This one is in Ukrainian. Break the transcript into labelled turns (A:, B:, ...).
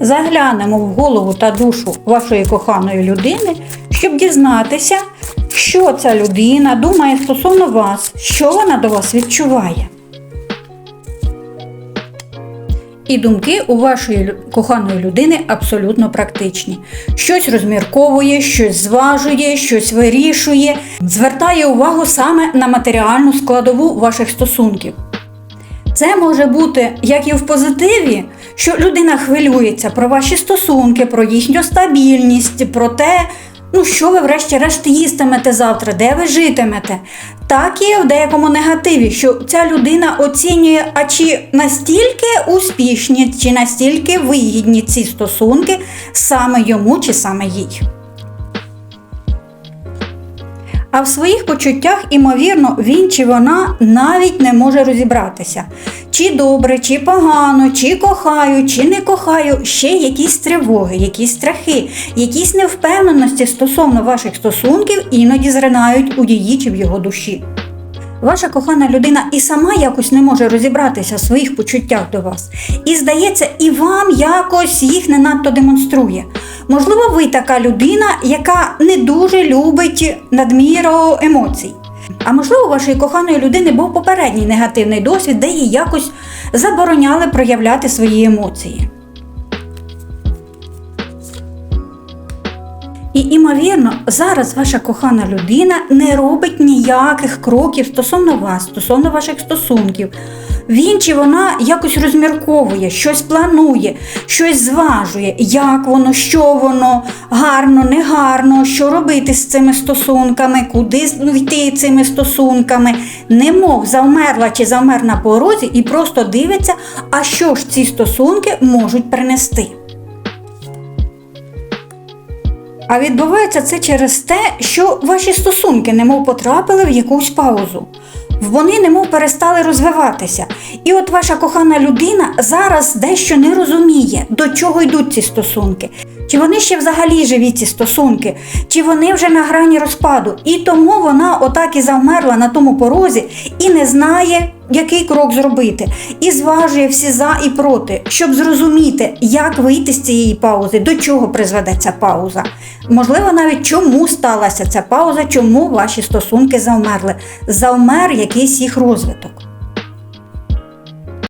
A: заглянемо в голову та душу вашої коханої людини, щоб дізнатися, що ця людина думає стосовно вас, що вона до вас відчуває. І думки у вашої коханої людини абсолютно практичні. Щось розмірковує, щось зважує, щось вирішує, звертає увагу саме на матеріальну складову ваших стосунків. Це може бути як і в позитиві, що людина хвилюється про ваші стосунки, про їхню стабільність, про те, ну що ви врешті-решт їстимете завтра, де ви житимете. Так і в деякому негативі, що ця людина оцінює, а чи настільки успішні, чи настільки вигідні ці стосунки саме йому чи саме їй. А в своїх почуттях, імовірно, він чи вона навіть не може розібратися. Чи добре, чи погано, чи кохаю, чи не кохаю, ще якісь тривоги, якісь страхи, якісь невпевненості стосовно ваших стосунків іноді зринають у її чи в його душі. Ваша кохана людина і сама якось не може розібратися в своїх почуттях до вас. І здається, і вам якось їх не надто демонструє. Можливо, ви така людина, яка не дуже любить надміру емоцій. А можливо, у вашої коханої людини був попередній негативний досвід, де їй якось забороняли проявляти свої емоції. І, імовірно, зараз ваша кохана людина не робить ніяких кроків стосовно вас, стосовно ваших стосунків. Він чи вона якось розмірковує, щось планує, щось зважує, як воно, що воно, гарно, негарно, що робити з цими стосунками, куди йти цими стосунками, немов завмерла чи завмер на порозі і просто дивиться, а що ж ці стосунки можуть принести. А відбувається це через те, що ваші стосунки немов потрапили в якусь паузу. Вони немов перестали розвиватися. І от ваша кохана людина зараз дещо не розуміє, до чого йдуть ці стосунки. Чи вони ще взагалі живі ці стосунки, чи вони вже на грані розпаду. І тому вона отак і завмерла на тому порозі і не знає, який крок зробити, і зважує всі за і проти, щоб зрозуміти, як вийти з цієї паузи, до чого призведе ця пауза. Можливо, навіть чому сталася ця пауза, чому ваші стосунки завмерли. Завмер якийсь їх розвиток.